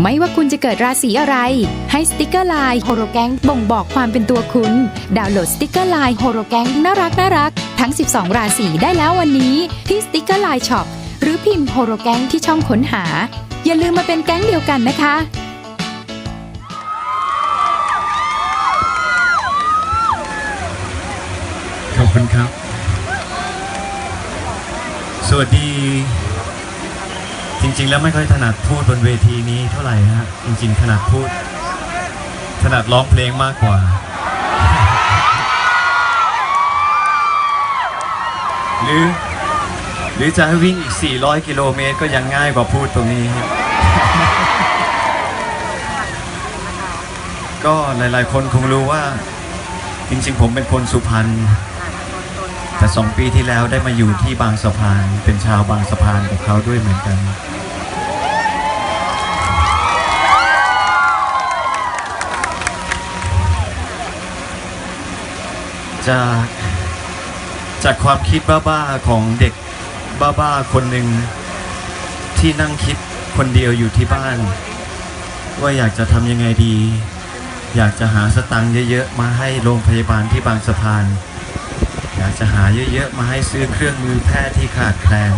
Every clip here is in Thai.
ไม่ว่าคุณจะเกิดราศีอะไร ให้สติกเกอร์ไลน์โฮโรแกงบ่งบอกความเป็นตัวคุณ ดาวน์โหลดสติกเกอร์ไลน์โฮโรแกงน่ารักน่ารักทั้ง 12 ราศีได้แล้ววันนี้ที่สติกเกอร์ไลน์ช็อปหรือพิมพ์โฮโรแกงที่ช่องค้นหา อย่าลืมมาเป็นแก๊งเดียวกันนะคะ ขอบคุณครับ สวัสดี จริง ๆ แล้วไม่ค่อยถนัดพูดบนเวทีนี้เท่าไหร่ฮะจริง ๆ ถนัดพูด ถนัดร้องเพลงมากกว่า หรือ หรือจะให้วิ่งอีก 400 กิโลเมตรก็ยังง่ายกว่าพูดตรงนี้ครับก็หลายๆ คนคงรู้ว่า จริง ๆ ผมเป็นคนสุพรรณ แต่สองปีที่แล้วได้มาอยู่ที่บางสะพานเป็นชาวบางสะพานกับเขาด้วยเหมือนกัน จากจากความคิดบ้าๆของเด็กบ้าๆคนหนึ่งที่นั่งคิดคนเดียวอยู่ที่บ้าน ว่าอยากจะทำยังไงดี อยากจะหาสตังค์เยอะๆ มาให้โรงพยาบาลที่บางสะพาน อยากจะหาเยอะๆมาให้ซื้อเครื่องมือแพทย์ที่ขาดแคลน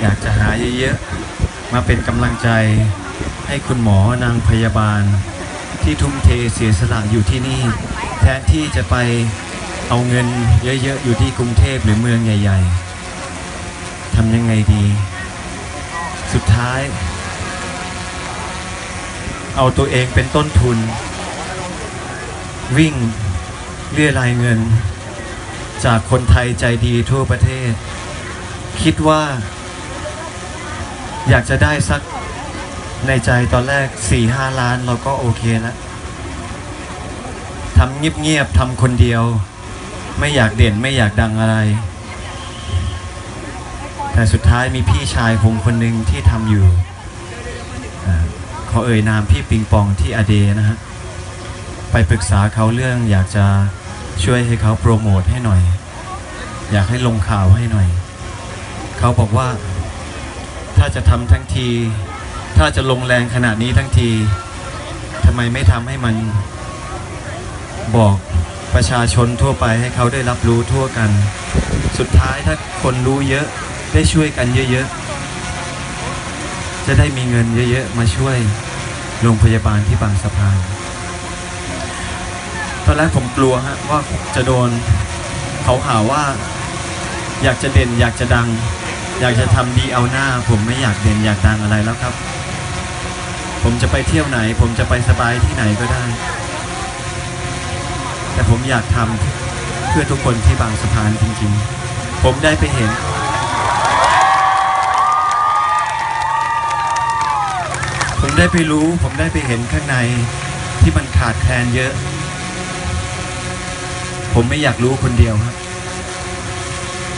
อยากจะหาเยอะๆมาเป็นกำลังใจให้คุณหมอนางพยาบาล ที่ทุ่มเทเสียสละอยู่ที่นี่ แทนที่จะไปเอาเงินเยอะๆอยู่ที่กรุงเทพหรือเมืองใหญ่ ๆทำยังไงดี สุดท้าย เอาตัวเองเป็นต้นทุน วิ่งเรียรายเงิน จากคนไทยใจดีทั่วประเทศ คิดว่า อยากจะได้สักในใจตอนแรก 4-5 ล้านเราก็โอเคแล้วทำเงียบๆทำคนเดียว ไม่อยากเด่นไม่อยากดังอะไร แต่สุดท้ายมีพี่ชายผมคนหนึ่งที่ทำอยู่อ่าขอเอ่ยนามพี่ปิงปองที่อเดนะฮะ ไปปรึกษาเขาเรื่องอยากจะ ช่วยให้เขาโปรโมทให้หน่อย อยากให้ลงข่าวให้หน่อย เขาบอกว่า ถ้าจะทำทั้งที ถ้าจะลงแรงขนาดนี้ทั้งทีทำไมไม่ทำให้มัน บอกประชาชนทั่วไปให้เขาได้รับรู้ทั่วกัน สุดท้ายถ้าคนรู้เยอะได้ช่วยกันเยอะๆ จะได้มีเงินเยอะๆ มาช่วยโรงพยาบาลที่บางสะพาน ตอนแรกผมกลัวฮะว่าจะโดนเขาหาว่า อยากจะเด่นอยากจะดัง อยากจะทำดีเอาหน้า ผมไม่อยากเด่นอยากดังอะไรแล้วครับ ผมจะไปเที่ยวไหน ผมจะไปสบายที่ไหนก็ได้ แต่ผมอยากทำเพื่อทุกคนที่บางสะพานจริงๆ ผมได้ไปเห็นผมได้ไปรู้ ผมได้ไปเห็นข้างในที่มันขาดแคลนเยอะ ผมไม่อยากรู้คนเดียวครับ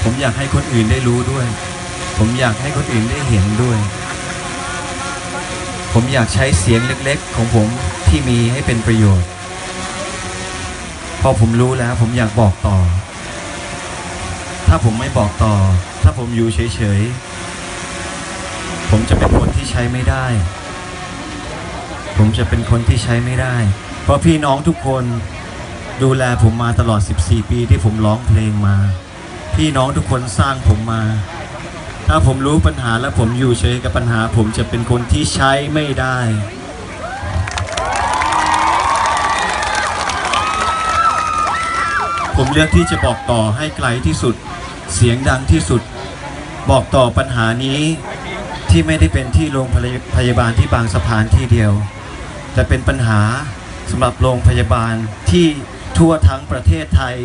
ผมอยากให้คนอื่นได้รู้ด้วย ผมอยากให้คนอื่นได้เห็นด้วย ผมอยากใช้เสียงเล็กๆ ของผมที่มีให้เป็นประโยชน์ พอผมรู้แล้วผมอยากบอกต่อ ถ้าผมไม่บอกต่อ ถ้าผมอยู่เฉยๆ ผมจะเป็นคนที่ใช้ไม่ได้ ผมจะเป็นคนที่ใช้ไม่ได้ เพราะพี่น้องทุกคน ดูแลผมมาตลอด 14 ปีที่ผมร้องเพลงมา พี่น้องทุกคนสร้างผมมา ถ้าผมรู้ปัญหาและผมอยู่เฉยกับปัญหา ผมจะเป็นคนที่ใช้ไม่ได้ ผมเลือกที่จะบอกต่อให้ไกลที่สุด เสียงดังที่สุด บอกต่อปัญหานี้ที่ไม่ได้เป็นที่โรงพยาบาลที่บางสะพานที่เดียว แต่เป็นปัญหาสำหรับโรงพยาบาลที่ ทั่วทั้งประเทศไทย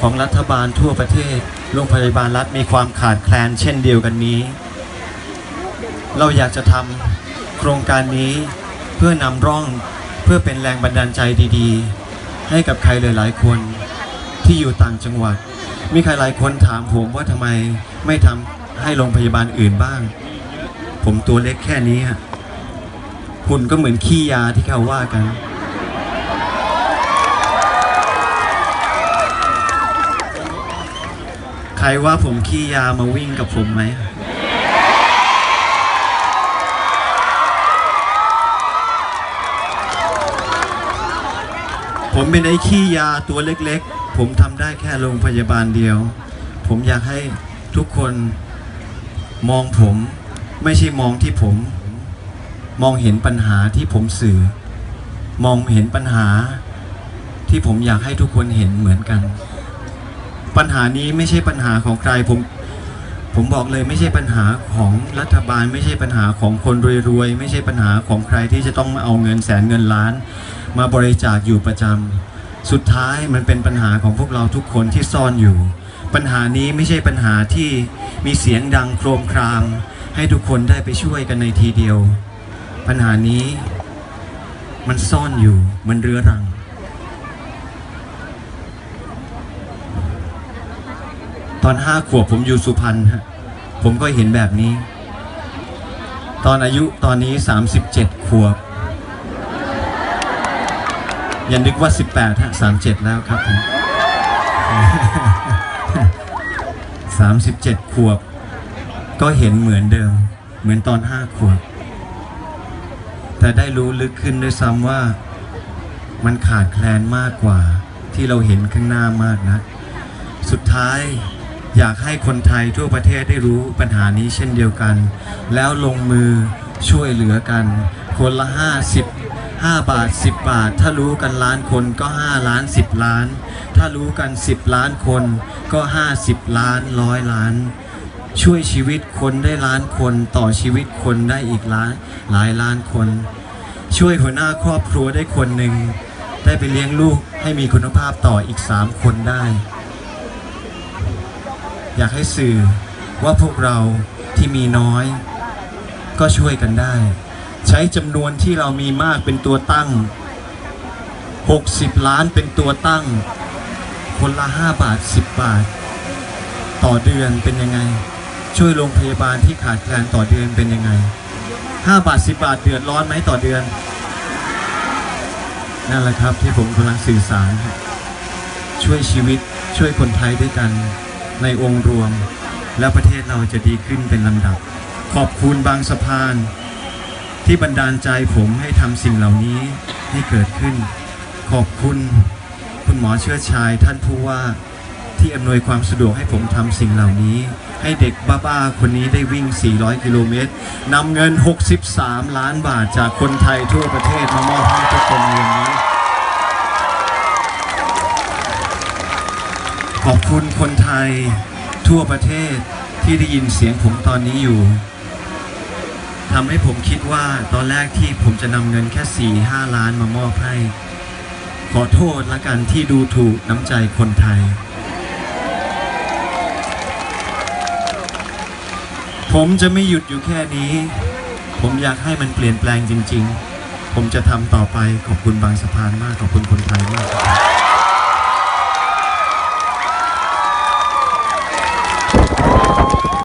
ของรัฐบาลทั่วประเทศ โรงพยาบาลรัฐมีความขาดแคลนเช่นเดียวกันนี้ เราอยากจะทำโครงการนี้เพื่อนำร่องเพื่อเป็นแรงบันดาลใจดีๆ ให้กับใครหลายๆคนที่อยู่ต่างจังหวัด มีใครหลายคนถามผมว่าทำไมไม่ทำให้โรงพยาบาลอื่นบ้าง ผมตัวเล็กแค่นี้ฮะหุ่นก็เหมือนขี้ยาที่เขาว่ากัน ใครว่าผมขี้ยามาวิ่งกับผมไหม ผมเป็นไอ้ขี้ยาตัวเล็กๆ ผมทำได้แค่โรงพยาบาลเดียว ผมอยากให้ทุกคนมองผมไม่ใช่มองที่ผม มองเห็นปัญหาที่ผมสื่อ มองเห็นปัญหาที่ผมอยากให้ทุกคนเห็นเหมือนกัน ปัญหานี้ไม่ใช่ปัญหาของใครผมผมบอกเลยไม่ใช่ปัญหาของรัฐบาล ไม่ใช่ปัญหาของคนรวยๆ ไม่ใช่ปัญหาของใครที่จะต้องมาเอาเงินแสนเงินล้าน มาบริจาคอยู่ประจำสุดท้ายมันเป็นปัญหาของพวกเราทุกคนที่ซ่อนอยู่ ปัญหานี้ไม่ใช่ปัญหาที่มีเสียงดังโครมคราม ให้ทุกคนได้ไปช่วยกันในทีเดียว ปัญหานี้มันซ่อนอยู่มันเรื้อรัง ตอนห้าขวบผมอยู่สุพรรณฮะผมก็เห็นแบบนี้ ตอนอายุตอนนี้ 37 ขวบย่านึกว่า 18ฮะ37 แล้วครับผม37 ขวบ ก็เห็นเหมือนเดิม เหมือนตอน5ขวบ แต่ได้รู้ลึกขึ้นด้วยซ้ำว่ามันขาดแคลนมากกว่าที่เราเห็นข้างหน้ามากนะ สุดท้าย อยากให้คนไทยทั่วประเทศได้รู้ปัญหานี้เช่นเดียวกัน แล้วลงมือช่วยเหลือกัน คนละ 50 5 บาท 10 บาท ถ้ารู้กันล้านคนก็ 5 ล้าน 10 ล้าน ถ้ารู้กัน 10 ล้านคนก็ 50 ล้านร้อยล้าน ช่วยชีวิตคนได้ล้านคนต่อชีวิตคนได้อีกล้านหลายล้านคน ช่วยหัวหน้าครอบครัวได้คนหนึ่งได้ไปเลี้ยงลูกให้มีคุณภาพต่ออีก 3 คนได้ อยากให้สื่อว่าพวกเราที่มีน้อย ก็ช่วยกันได้ ใช้จำนวนที่เรามีมากเป็นตัวตั้ง 60 ล้านเป็นตัวตั้ง คนละ 5 บาท 10 บาท ต่อเดือนเป็นยังไง ช่วยโรงพยาบาลที่ขาดแคลนต่อเดือนเป็นยังไง 5 บาท 10 บาทเดือดร้อนไหมต่อเดือนนั่นแหละครับที่ผมกำลังสื่อสาร ช่วยชีวิตช่วยคนไทยด้วยกัน ในองค์รวม แล้วประเทศเราจะดีขึ้นเป็นลำดับ ขอบคุณบางสะพาน ที่บันดาลใจผมให้ทำสิ่งเหล่านี้ให้เกิดขึ้น ขอบคุณคุณหมอเชื้อชายท่านผู้ว่าที่อำนวยความสะดวกให้ผมทำสิ่งเหล่านี้ ให้เด็กบ้าๆคนนี้ได้วิ่ง 400 กิโลเมตรนำเงิน 63 ล้านบาทจากคนไทยทั่วประเทศมามอบให้ทุกคนในวันนี้ ขอบคุณคนไทยทั่วประเทศที่ได้ยินเสียงผมตอนนี้อยู่ทำให้ผมคิดว่าตอนแรกที่ผมจะนำเงินแค่4ี่ห้าล้านมามอบให้ ขอโทษละกันที่ดูถูกน้ำใจคนไทย ผมจะไม่หยุดอยู่แค่นี้ ผมอยากให้มันเปลี่ยนแปลงจริง ๆ ผมจะทำต่อไปขอบคุณบางสะพานมาก ขอบคุณคนไทยมากครับ